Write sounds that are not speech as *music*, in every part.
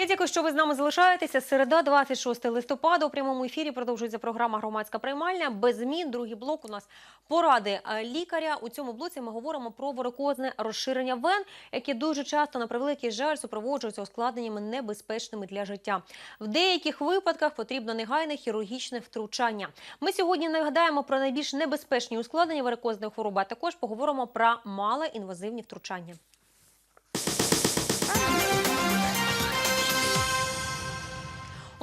Я дякую, що ви з нами залишаєтеся. Середа, 26 листопада. У прямому ефірі продовжується програма Громадська приймальня. Без змін. Другий блок у нас поради е, лікаря. У цьому блоці ми говоримо про варикозне розширення вен, яке дуже часто на превеликий жаль супроводжується ускладненнями небезпечними для життя. В деяких випадках потрібно негайне хірургічне втручання. Ми сьогодні нагадаємо про найбільш небезпечні ускладнення варикозної хвороби. А також поговоримо про малоінвазивні втручання.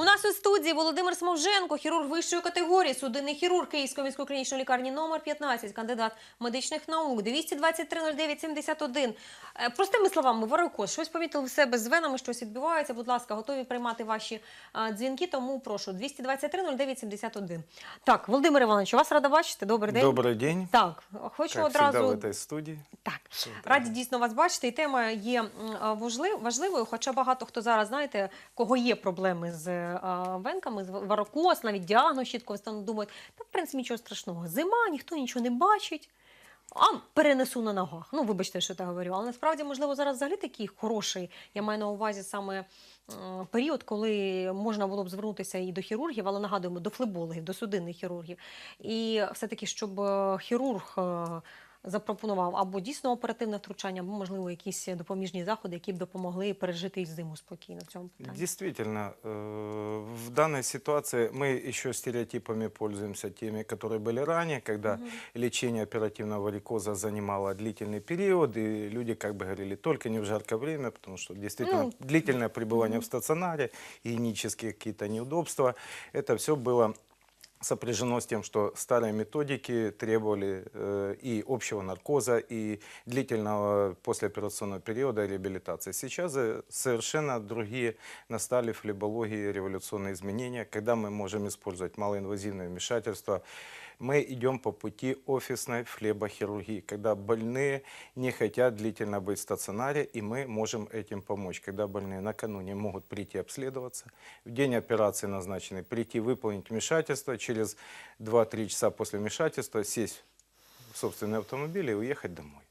Нас у студії Володимир Смовженко, хірург вищої категорії, судинний хірург Київської міської клінічної лікарні номер 15, кандидат медичних наук, 223 09 71. Е, Простими словами, варикоз, щось помітили в себе з венами, щось відбувається. Будь ласка, готові приймати ваші е, дзвінки, тому прошу 223 09 71. Так, Володимир Іванович, вас рада бачити. Добрий день. Добрый день. Так, хочу всегда одразу в студии. так, раді дійсно вас бачити. І тема є важливою, хоча багато хто зараз, знаєте, кого є проблеми з а, венками, з варокоз, навіть діагноз чітко встановлено, думають, та в принципі нічого страшного. Зима, ніхто нічого не бачить. А перенесу на ногах. Ну, вибачте, що я говорю. Але насправді, можливо, зараз взагалі такий хороший. Я маю на увазі саме період, коли можна було б звернутися і до хірургів, але нагадуємо, до флебологів, до судинних хірургів. І все-таки, щоб е, хірург е, запропонував або дійсно оперативне втручання, або, можливо, якісь допоміжні заходи, які б допомогли пережити і зиму спокійно в цьому питанні. Действительно, э, в данной ситуации мы еще стереотипами пользуемся теми, которые были ранее, когда лечение оперативного варикоза занимало длительный период, и люди как бы говорили, только не в жаркое время, потому что действительно Ну, длительное пребывание в стационаре, гигиенические какие-то неудобства, это все было сопряжено с тем, что старые методики требовали э, и общего наркоза, и длительного послеоперационного периода реабилитации. Сейчас э, совершенно другие настали в флебологии революционные изменения, когда мы можем использовать малоинвазивное вмешательство. Мы идем по пути офисной флебохирургии, когда больные не хотят длительно быть в стационаре, и мы можем этим помочь. Когда больные накануне могут прийти обследоваться, в день операции назначенный прийти выполнить вмешательство, через 2-3 часа после вмешательства сесть в собственный автомобиль и уехать домой.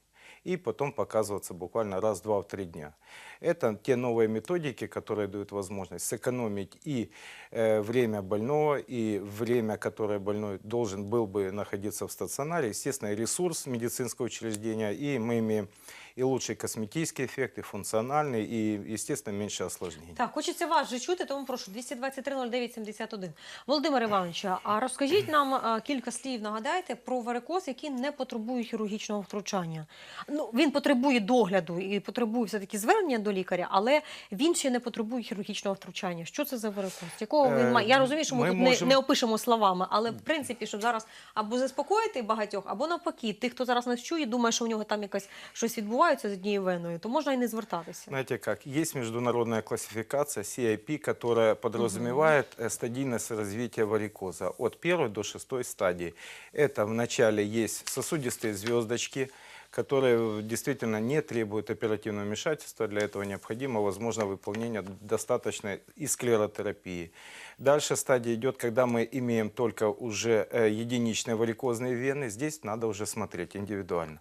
И потом показываться буквально раз-два в три дня. Это те новые методики, которые дают возможность сэкономить и э, время больного, и время, которое больной должен был бы находиться в стационаре, естественно, и ресурс медицинского учреждения, и мы имеем и лучший косметический эффект, и функциональный, и, естественно, меньше осложнений. Так, хочеться вас вже чути, тому прошу 223 09 71. Володимир Іванович, а розкажіть нам а, кілька слів, нагадайте про варикоз, який не потребує хірургічного втручання. Ну, він потребує догляду і потребує все-таки звернення до лікаря, але він ще не потребує хірургічного втручання. Що це за варикоз? Якого він Е, має? Я розумію, що ми, ми тут можемо- не, не опишемо словами, але в принципі, щоб зараз або заспокоїти багатьох, або навпаки, тих, хто зараз нас чує, думає, що у нього там якась щось відбувається з однією веною, то можна і не звертатися. Знаете как, есть международная классификация CIP, которая подразумевает э, стадийность развития варикоза от первой до шестой стадии. Это вначале есть сосудистые звездочки, которые действительно не требуют оперативного вмешательства. Для этого необходимо, возможно, выполнение достаточной и склеротерапии. Дальше стадия идет, когда мы имеем только уже э, единичные варикозные вены. Здесь надо уже смотреть индивидуально.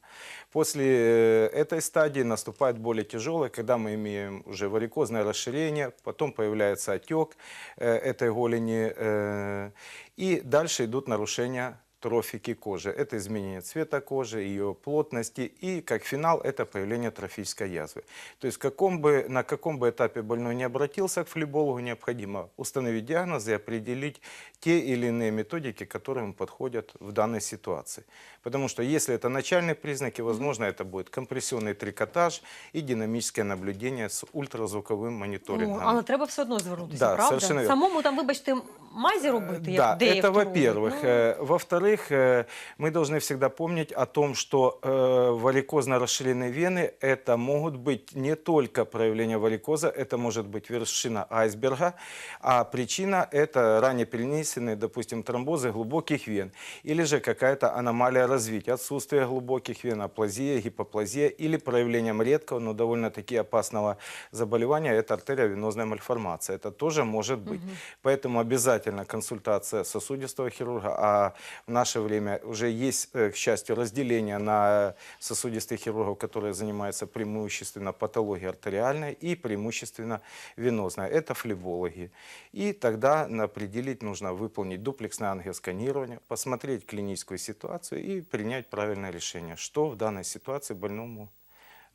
После э, этой стадии наступает более тяжелая, когда мы имеем уже варикозное расширение, потом появляется отек э, этой голени, э, и дальше идут нарушения трофики кожи. Это изменение цвета кожи, ее плотности и, как финал, это появление трофической язвы. То есть каком бы, на каком бы этапе больной не обратился к флебологу, необходимо установить диагноз и определить те или иные методики, которые ему подходят в данной ситуации. Потому что если это начальные признаки, возможно, это будет компрессионный трикотаж и динамическое наблюдение с ультразвуковым мониторингом. Ну, але треба все одно звернутися, Да, правда? совершенно верно. Самому там, вибачте, мазі робити, як Да, деякі это роблять. во-первых. Ну, Э, Во-вторых, э, мы должны всегда помнить о том, что э, варикозно расширенные вены это могут быть не только проявление варикоза, это может быть вершина айсберга, а причина это ранее перенесенные, допустим, тромбозы глубоких вен или же какая-то аномалия развития, отсутствие глубоких вен, аплазия, гипоплазия или проявлением редкого, но довольно-таки опасного заболевания это артериовенозная мальформация. Это тоже может быть. Поэтому обязательно консультация сосудистого хирурга, а в нашем наше время уже есть, э, к счастью, разделение на сосудистых хирургов, которые занимаются преимущественно патологией артериальной и преимущественно венозной. Это флебологи. И тогда определить нужно выполнить дуплексное ангиосканирование, посмотреть клиническую ситуацию и принять правильное решение, что в данной ситуации больному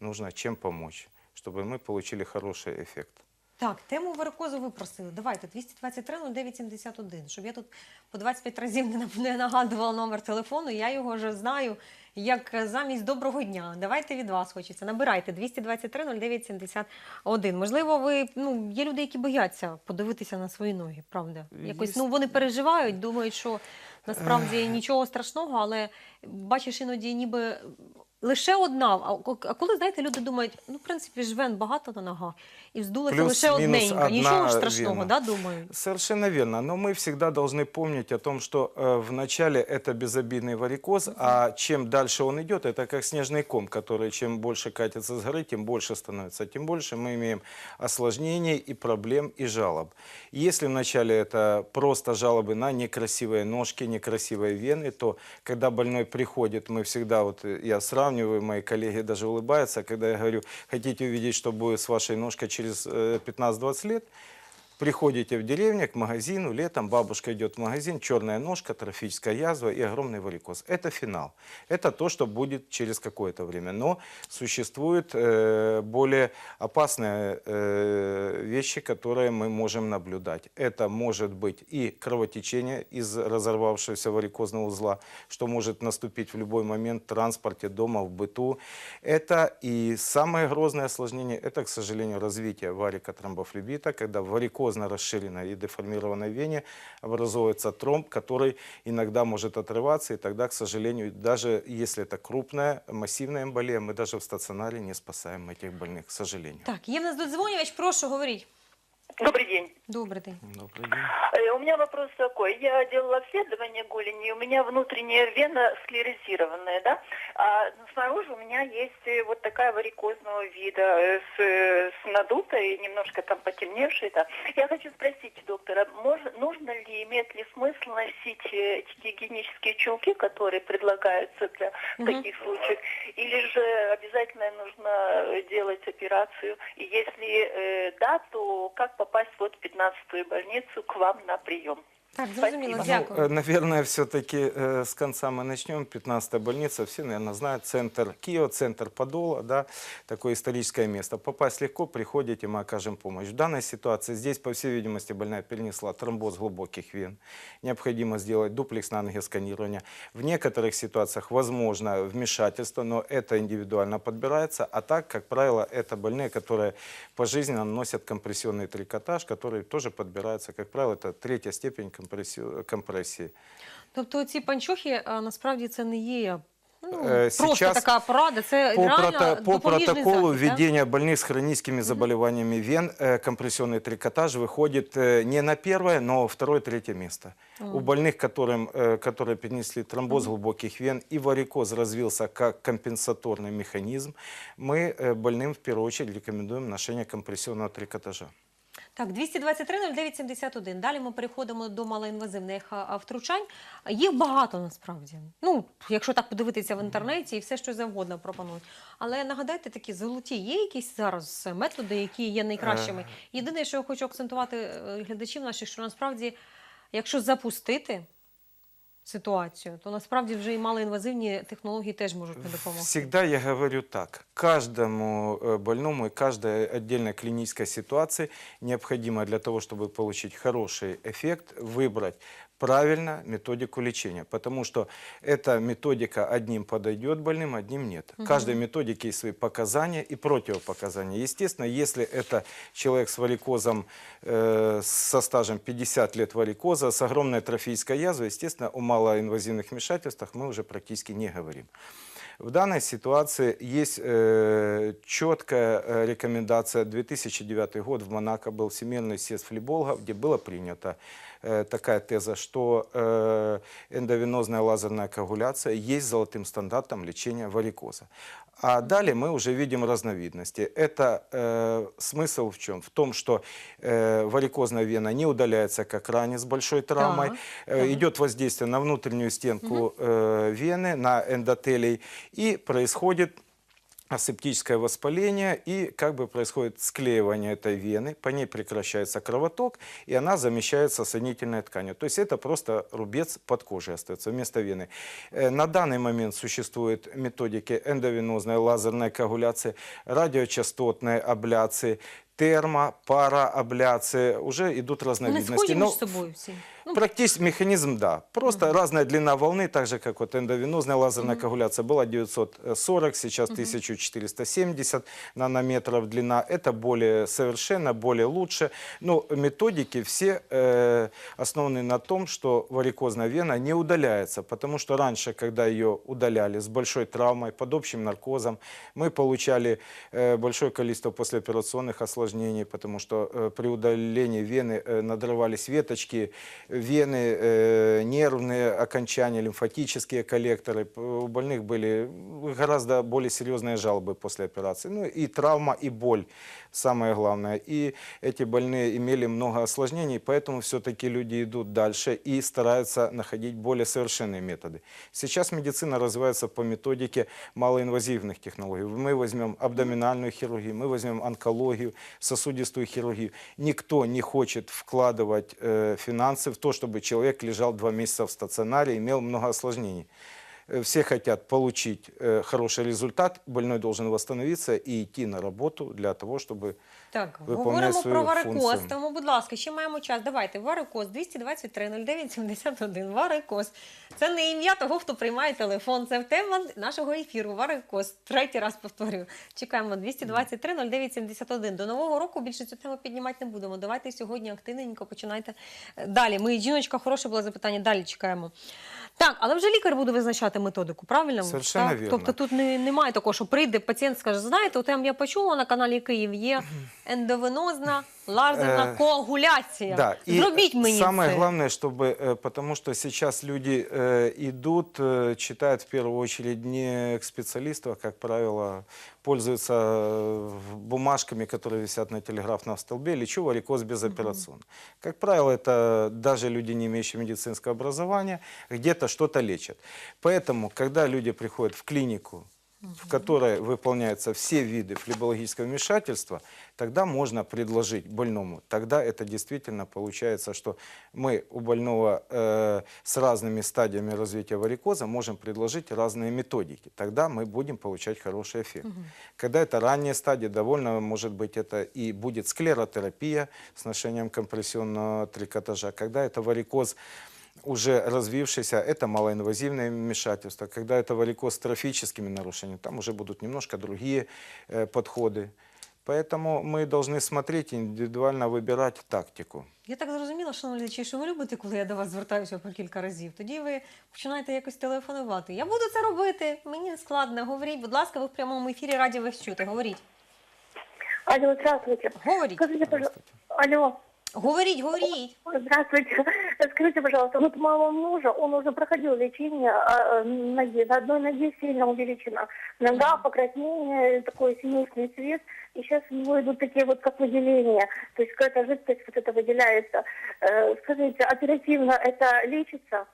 нужно, чем помочь, чтобы мы получили хороший эффект. Так, тему варикозу ви просили. Давайте 223 0971, щоб я тут по 25 разів не, нагадувала номер телефону. Я його вже знаю як е, замість доброго дня. Давайте від вас хочеться. Набирайте 223 0971. Можливо, ви ну є люди, які бояться подивитися на свої ноги, правда? Якось ну вони переживають, думають, що насправді нічого страшного, але бачиш іноді ніби. Лише одна, а ко- а коли знаєте, люди думають, ну в принципі ж вен багато на ногах, і здулася Плюс, лише мінус одненька, одна нічого ж страшного, вена. да, думають. Совершенно верно. Но мы всегда должны помнить о том, что э, вначале это безобидный варикоз, а чем дальше он идет, это как снежный ком, который чем больше катится с горы, тем больше становится. Тем больше мы имеем осложнений и проблем и жалоб. Если вначале это просто жалобы на некрасивые ножки, некрасивые вены, то когда больной приходит, мы всегда, вот э, я сравниваю, мои коллеги даже улыбаются, когда я говорю, хотите увидеть, что будет с вашей ножкой через э, 15-20 лет, Приходите в деревню к магазину, летом бабушка идет в магазин, черная ножка, трофическая язва и огромный варикоз. Это финал. Это то, что будет через какое-то время. Но существуют э, более опасные э, вещи, которые мы можем наблюдать. Это может быть и кровотечение из разорвавшегося варикозного узла, что может наступить в любой момент в транспорте, дома, в быту. Это и самое грозное осложнение, это, к сожалению, развитие варика тромбофлебита, когда в варикозно расширенной и деформированной вене образуется тромб, который иногда может отрываться, и тогда, к сожалению, даже если это крупная, массивная эмболия, мы даже в стационаре не спасаем этих больных, к сожалению. Так, є в нас додзвонювач, прошу, говоріть. Добрый день. Добрий день. Добрый день. Э, У меня вопрос такой. Я делала обследование голени, у меня внутренняя вена склерозированная, да, а снаружи у меня есть э, вот такая варикозного вида э, с, с надутой, немножко там потемневшей. Да. Я хочу спросить доктора, мож- нужно ли, имеет ли смысл носить эти гигиенические чулки, которые предлагаются для Мгм. таких случаев, или же обязательно нужно делать операцию? И если э, да, то как попасть вот в 15-ю больницу к вам на прием? Так, зрозуміло, Спасибо. дякую. Ну, э, наверное, все-таки с конца мы начнем. 15-я больница, все, наверное, знают, центр Киева, центр Подола, да, такое историческое место. Попасть легко, приходите, мы окажем помощь. В данной ситуации здесь, по всей видимости, больная перенесла тромбоз глубоких вен. Необходимо сделать дуплексное ангиосканирование. В некоторых ситуациях возможно вмешательство, но это индивидуально подбирается. А так, как правило, это больные, которые пожизненно носят компрессионный трикотаж, который тоже подбирается. Как правило, это третья степень компрессии. Тобто ці панчохи а, насправді це не є ну, Е, просто сейчас така порада, це По, реально прото- по допоміжний протоколу захід, да? введения больных с хроническими заболеваниями вен э, компрессионный трикотаж выходит э, не на первое, но второе, третье место. У больных, которым, э, которые перенесли тромбоз глубоких вен и варикоз развился как компенсаторный механизм, мы э, больным в первую очередь рекомендуем ношение компрессионного трикотажа. Так, 223 0971. Далі ми переходимо до малоінвазивних втручань. Їх багато насправді. Ну, якщо так подивитися в інтернеті, і все, що завгодно пропонують. Але нагадайте, такі золоті є якісь зараз методи, які є найкращими. Єдине, що я хочу акцентувати е, глядачів наших, що насправді, якщо запустити ситуацію, то насправді вже і малоінвазивні технології теж можуть не допомогти. Всегда я говорю так. Каждому э, больному и каждой отдельной клинической ситуации необходимо для того, чтобы получить хороший эффект, выбрать Правильно методику лечения. Потому что эта методика одним подойдет больным, одним нет. В каждой методике есть свои показания и противопоказания. Естественно, если это человек с варикозом, э, со стажем 50 лет варикоза, с огромной трофической язвой, естественно, о малоинвазивных вмешательствах мы уже практически не говорим. В данной ситуации есть э, четкая э, рекомендация. 2009 год в Монако был Всемирный съезд флебологов, где было принято такая теза, что э, эндовенозная лазерная коагуляция есть золотым стандартом лечения варикоза. А далее мы уже видим разновидности. Это э, смысл в чем? В том, что э, варикозная вена не удаляется как ранее с большой травмой. Так, Э, так. Идет воздействие на внутреннюю стенку э, вены, на эндотелий, и происходит асептическое воспаление, и как бы происходит склеивание этой вены, по ней прекращается кровоток, и она замещается соединительной тканью. То есть это просто рубец под кожей остается вместо вены. Э, На данный момент существуют методики эндовенозной лазерной коагуляции, радиочастотной абляции, термо, параабляции, уже идут Вони разновидности. схожі Но- між собою всі. Ну, Практически механизм, да. Просто разная длина волны, так же, как вот эндовенозная лазерная коагуляция была 940, сейчас 1470 нанометров длина. Это более совершенно, более лучше. Но методики все э, основаны на том, что варикозная вена не удаляется, потому что раньше, когда ее удаляли с большой травмой, под общим наркозом, мы получали э, большое количество послеоперационных осложнений, потому что э, при удалении вены э, надрывались веточки, вены, э, нервные окончания, лимфатические коллекторы. П- У больных были гораздо более серьезные жалобы после операции. Ну и травма, и боль, самое главное. И эти больные имели много осложнений, поэтому все-таки люди идут дальше и стараются находить более совершенные методы. Сейчас медицина развивается по методике малоинвазивных технологий. Мы возьмем абдоминальную хирургию, мы возьмем онкологию, сосудистую хирургию. Никто не хочет вкладывать э, финансы в то, чтобы человек лежал два месяца в стационаре, имел много осложнений. Э, Все хотят получить э, хороший результат, больной должен восстановиться и идти на работу для того, чтобы так, говоримо про варикоз, функцію. тому, будь ласка, ще маємо час. Давайте, варикоз 223 09 71. Варикоз. Це не ім'я того, хто приймає телефон. Це тема нашого ефіру. Варикоз. Третій раз повторюю. Чекаємо 223 09 71. До нового року більше цю тему піднімати не будемо. Давайте сьогодні активненько починайте далі. Ми жіночка, хороше було запитання. Далі чекаємо. Так, але вже лікар буде визначати методику, правильно? Совершенно так? вірно. Тобто тут не, немає такого, що прийде пацієнт, скаже, знаєте, от я почула на каналі Київ є ендовенозна лазерна Е, коагуляція. Да, и Зробіть мені самое це. главное, чтобы, э, потому что сейчас люди э, идут, э, читают в первую очередь не к специалисту, а, как правило, пользуются э, бумажками, которые висят на телеграфном столбе, лечу варикоз безоперационно. Как правило, это даже люди, не имеющие медицинского образования, где-то что-то лечат. Поэтому, когда люди приходят в клинику, в которой выполняются все виды флебологического вмешательства, тогда можно предложить больному. Тогда это действительно получается, что мы у больного э, с разными стадиями развития варикоза можем предложить разные методики. Тогда мы будем получать хороший эффект. Когда это ранняя стадия, довольно может быть это и будет склеротерапия с ношением компрессионного трикотажа. Когда это варикоз уже развившийся, это малоинвазивное вмешательство. Когда это варикоз с трофическими нарушениями, там уже будут немножко другие э, подходы. Поэтому мы должны смотреть, индивидуально выбирать тактику. Я так зрозуміла, шановні глядачі, що ви любите, коли я до вас звертаюся по кілька разів. Тоді ви починаєте якось телефонувати. Я буду це робити, мені не складно. Говоріть, будь ласка, ви в прямому ефірі раді вас чути. Говоріть. Алло, здравствуйте. Говоріть. Скажите, пожалуйста. Алло. Говоріть, говоріть. Здравствуйте. *laughs* Скажите, пожалуйста, вот моего мужа, он уже проходил лечение а, ноги, на одной ноге сильно увеличена нога, покраснение, такой семейный цвет, и сейчас у него идут такие вот как выделения, то есть какая-то жидкость вот это выделяется. Э, Скажите, оперативно это лечится?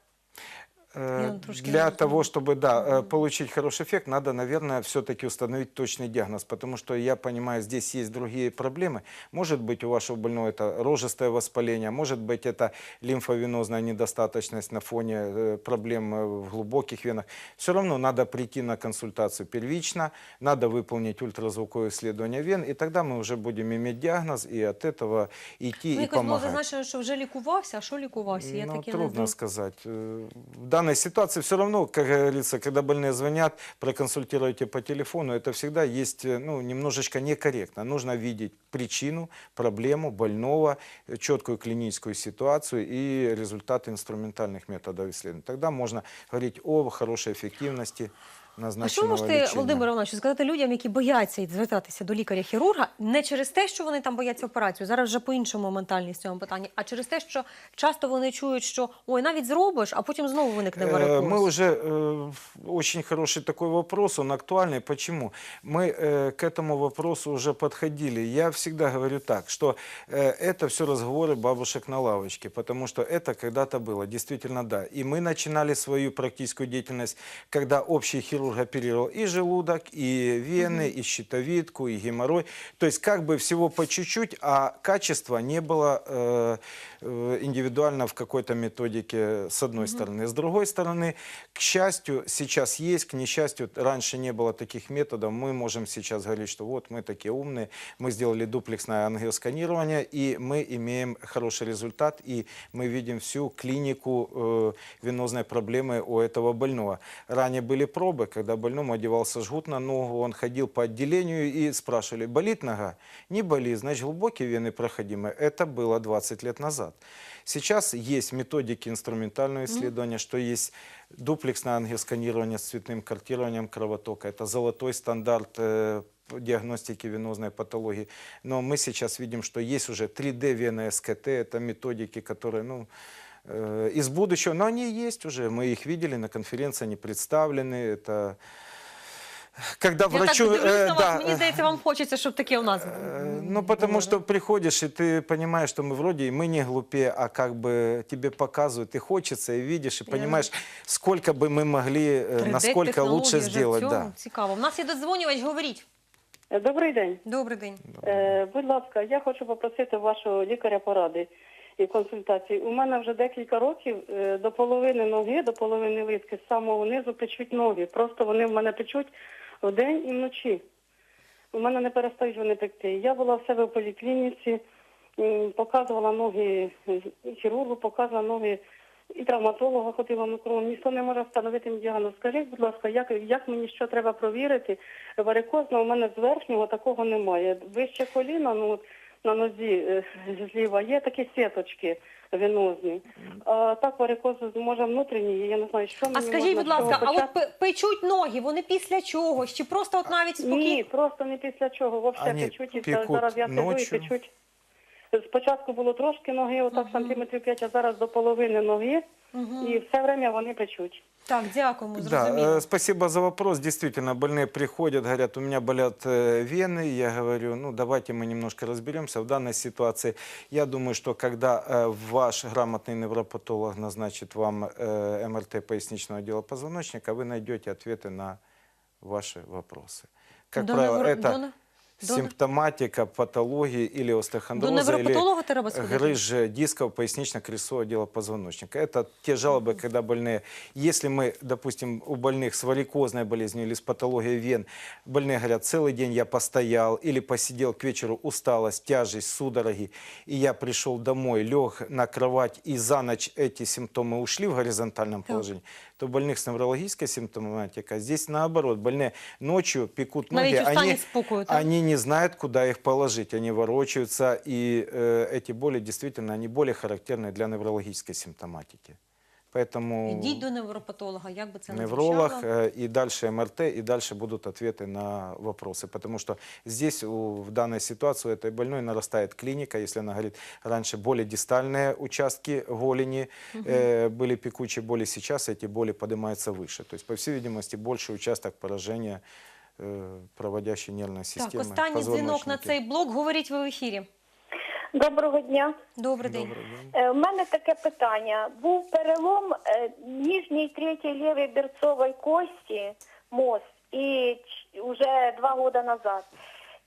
Э, Я трошки Для не того, чтобы да, э, получить хороший эффект, надо, наверное, все-таки установить точный диагноз, потому что, я понимаю, здесь есть другие проблемы. Может быть, у вашего больного это рожистое воспаление, может быть, это лимфовенозная недостаточность на фоне э, проблем э, в глубоких венах. Все равно надо прийти на консультацию первично, надо выполнить ультразвуковое исследование вен, и тогда мы уже будем иметь диагноз и от этого идти Ну, и якось було помогать. зазначено, що вже лікувався, а що лікувався? Я Ну, таки трудно не знаю. сказать. Э, В данной ситуации все равно, как говорится, когда больные звонят, проконсультируйте по телефону, это всегда есть э, ну, немножечко некорректно. Нужно видеть причину, проблему больного, э, четкую клиническую ситуацию и результаты инструментальных методов исследования. Тогда можно говорить о хорошей эффективности А що ви назначенного можете, лечения. Володимир Іванович, сказати людям, які бояться звертатися до лікаря-хірурга, не через те, що вони там бояться операцію, зараз вже по-іншому ментальність в цьому питанні, а через те, що часто вони чують, що ой, навіть зробиш, а потім знову виникне Э, варикоз. Мы уже э, очень хороший такой вопрос, он актуальный. Почему? Мы э, к этому вопросу уже подходили. Я всегда говорю так, что э, это все разговоры бабушек на лавочке, потому что это когда-то было, действительно да. И мы начинали свою практическую деятельность, когда общий хирург оперировал и желудок, и вены, и щитовидку, и геморрой. То есть как бы всего по чуть-чуть, а качество не было э, э, индивидуально в какой-то методике с одной стороны. С другой стороны, к счастью, сейчас есть, к несчастью, раньше не было таких методов. Мы можем сейчас говорить, что вот мы такие умные, мы сделали дуплексное ангиосканирование, и мы имеем хороший результат, и мы видим всю клинику э, венозной проблемы у этого больного. Ранее были пробы, когда больному одевался жгут на ногу, он ходил по отделению и спрашивали, болит нога? Не болит, значит глубокие вены проходимы. Это было 20 лет назад. Сейчас есть методики инструментального исследования, что есть дуплексное ангиосканирование с цветным картированием кровотока. Это золотой стандарт э, диагностики венозной патологии. Но мы сейчас видим, что есть уже 3D вена СКТ, это методики, которые, ну, из будущего, но они есть уже, мы их видели на конференции, они представлены, это... Когда Я врачу... так дивлюсь э, на вас, да, мені э, здається, вам хочеться, щоб таке у нас Э, Ну, потому что приходишь, и ты понимаешь, что мы вроде, и мы не глупее, а как бы тебе показывают, и хочется, и видишь, и Я- понимаешь, сколько бы мы могли, э, 3D насколько лучше технології вже в сделать, цьому. да. Цікаво. У нас є додзвонювач, говоріть. Е, Добрий день. Добрий день. Е, будь ласка, я хочу попросити вашого лікаря поради і консультації. У мене вже декілька років е, до половини ноги, до половини лиски, з самого низу печуть ноги. Просто вони в мене печуть вдень і вночі. У мене не перестають вони пекти. Я була в себе в поліклініці, показувала ноги хірургу, показувала ноги і травматолога ходила на. Ніхто не може встановити мені діагноз. Скажіть, будь ласка, як, як мені що треба провірити? Варикозно у мене з верхнього такого немає. Вище коліна, ну от на нозі е, зліва є такі сіточки венозні. А так варикоз може внутрішній, я не знаю, що А скажіть, можна будь ласка, а от почати? печуть ноги, вони після чогось? Чи просто от навіть спокійно? Ні, просто не після чого. Вовсе печуть і зараз я сиджу і ночью. печуть. Спочатку було трошки ноги, отак сантиметрів 5, а зараз до половини ноги. І все время вони печуть. Так, дякуємо, Да, зрозуміло. э, спасибо за вопрос. Действительно, больные приходят, говорят, у меня болят э, вены. Я говорю, ну давайте мы немножко разберемся в данной ситуации. Я думаю, что когда э, ваш грамотный невропатолог назначит вам э, МРТ поясничного отдела позвоночника, вы найдете ответы на ваши вопросы. Как До правило, невро- это до не- до не- Симптоматика патологии или До остеохондроза, или невропатолога треба сходити? грыж дисков пояснично-крестцового отдела позвоночника. Это те жалобы, когда больные, если мы, допустим, у больных с варикозной болезнью или с патологией вен, больные говорят, целый день я постоял или посидел к вечеру, усталость, тяжесть, судороги, и я пришел домой, лег на кровать, и за ночь эти симптомы ушли в горизонтальном положении, то больных с неврологической симптоматикой, здесь наоборот, больные ночью пекут ноги, Навіть у стані они, спокою, так? они не знают, куда их положить, они ворочаются, и э, эти боли действительно, они более характерны для неврологической симптоматики. Поэтому Ідіть до невропатолога, як би це не невролог звучало. э, и дальше МРТ, и дальше будут ответы на вопросы. Потому что здесь у- в данной ситуации у этой больной нарастает клиника, если она говорит, раньше более дистальные участки голени э, были пекучие боли, сейчас эти боли поднимаются выше. То есть, по всей видимости, больший участок поражения э, проводящей нервной системы. Так, останній дзвінок на позвоночники. цей блок. Говоріть ви в ефірі. Доброго дня. Добрий день. Добрый день. Е, У мене таке питання. Був перелом е, нижньої третьої лівої берцової кості, мост, і ч- уже два года назад.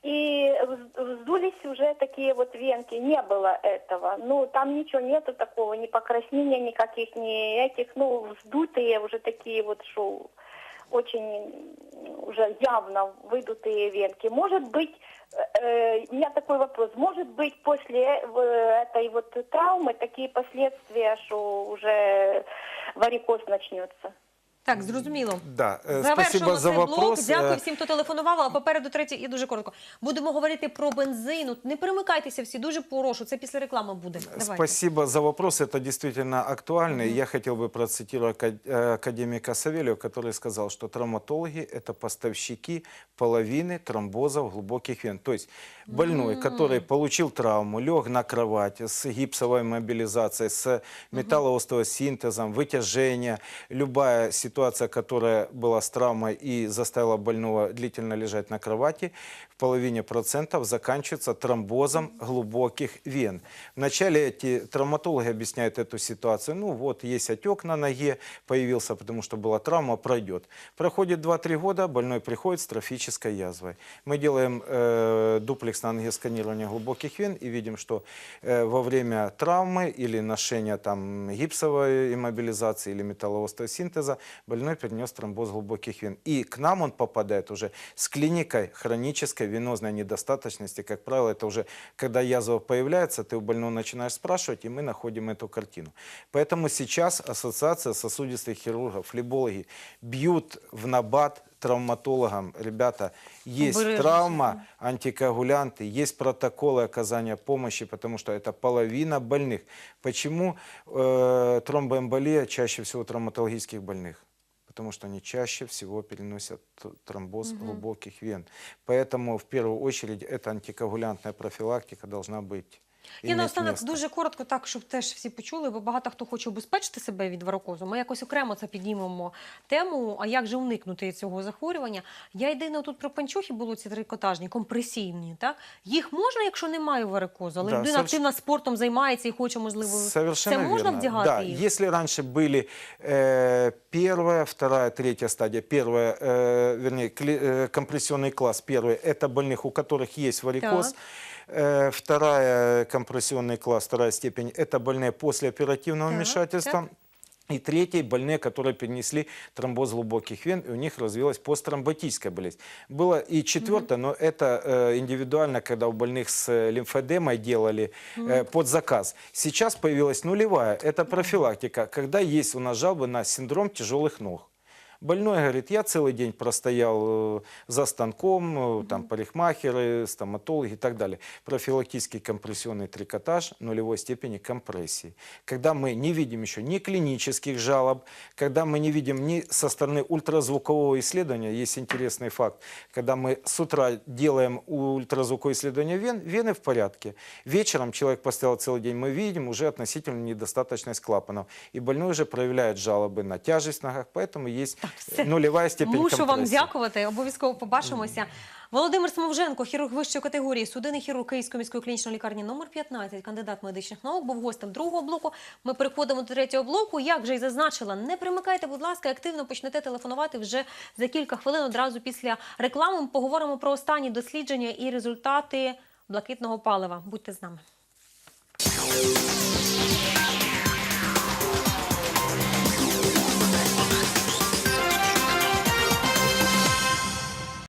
И вз- вздулись уже такие вот венки, не было этого. Ну, там ничего нету такого, ни покраснения никаких, ни этих, ну, вздутые уже такие вот, что очень м, уже явно выдутые венки. Может быть, э, у меня такой вопрос, может быть после э, этой вот травмы такие последствия, что уже варикоз начнется? Так, зрозуміло. Да, э, Завершимо спасибо за цей блок. вопрос. Дякую Э, всім, хто телефонував. А попереду третє і дуже коротко. Будемо говорити про бензин. От Не перемикайтеся всі, дуже прошу. Це після реклами буде. Давайте. Спасибо за вопрос. Это действительно актуально. И Я хотел бы процитировать ка- э, академика Савельева, который сказал, что травматологи – это поставщики половины тромбозов глубоких вен. То есть больной, который получил травму, лег на кровать с гипсовой мобилизацией, с металлоостеосинтезом, вытяжение, любая ситуация, которая была с травмой и заставила больного длительно лежать на кровати, в половине процентов заканчивается тромбозом глубоких вен. Вначале эти травматологи объясняют эту ситуацию. Ну вот, есть отек на ноге, появился, потому что была травма, пройдет. Проходит 2-3 года, больной приходит с трофической язвой. Мы делаем э, дуплексное ангиосканирование глубоких вен и видим, что э, во время травмы или ношения там, гипсовой иммобилизации или металлоостеосинтеза больной перенес тромбоз глубоких вен. И к нам он попадает уже с клиникой хронической венозной недостаточности. Как правило, это уже когда язва появляется, ты у больного начинаешь спрашивать, и мы находим эту картину. Поэтому сейчас Ассоциация сосудистых хирургов, флебологи бьют в набат травматологам. Ребята, есть Обережно. травма, антикоагулянты, есть протоколы оказания помощи, потому что это половина больных. Почему э, тромбоэмболия чаще всего у травматологических больных? Потому что они чаще всего переносят т- тромбоз глубоких вен. Поэтому в первую очередь эта антикоагулянтная профилактика должна быть. Я иметь наостанок место. дуже коротко, так щоб теж всі почули, бо багато хто хоче убезпечити себе від варикозу. Ми якось окремо це піднімемо тему. А як же уникнути цього захворювання? Я єдине тут про панчохи було ці трикотажні, компресійні. Так їх можна, якщо немає варикозу, але Да, людина соверш- активно спортом займається і хоче, можливо, Совершенно це можна верно. вдягати Да, їх? если раньше были э, первая, вторая, третья стадия, первая, э, вернее, кли- э, компрессионный класс, первый, это больных, у которых есть варикоз. Э, вторая, компрессионный класс, вторая степень, это больные после оперативного Так, вмешательства. так. И третий, больные, которые перенесли тромбоз глубоких вен, и у них развилась посттромботическая болезнь. Было и четвертое, но это э, индивидуально, когда у больных с э, лимфодемой делали э, под заказ. Сейчас появилась нулевая, это профилактика, когда есть у нас жалобы на синдром тяжелых ног. Больной говорит, я целый день простоял э, за станком, э, там парикмахеры, стоматологи и так далее. Профилактический компрессионный трикотаж нулевой степени компрессии. Когда мы не видим еще ни клинических жалоб, когда мы не видим ни со стороны ультразвукового исследования, есть интересный факт, когда мы с утра делаем ультразвуковое исследование вен, вены в порядке. Вечером человек постоял целый день, мы видим уже относительно недостаточность клапанов. И больной уже проявляет жалобы на тяжесть в ногах, поэтому есть все. нулевая степень Мушу вам дякувати. Обов'язково побачимося. Володимир Смовженко, хірург вищої категорії, судинний хірург Київської міської клінічної лікарні номер 15, кандидат медичних наук, був гостем другого блоку. Ми переходимо до третього блоку. Як вже й зазначила, не примикайте, будь ласка, активно почнете телефонувати вже за кілька хвилин одразу після реклами. Ми поговоримо про останні дослідження і результати блакитного палива. Будьте з нами.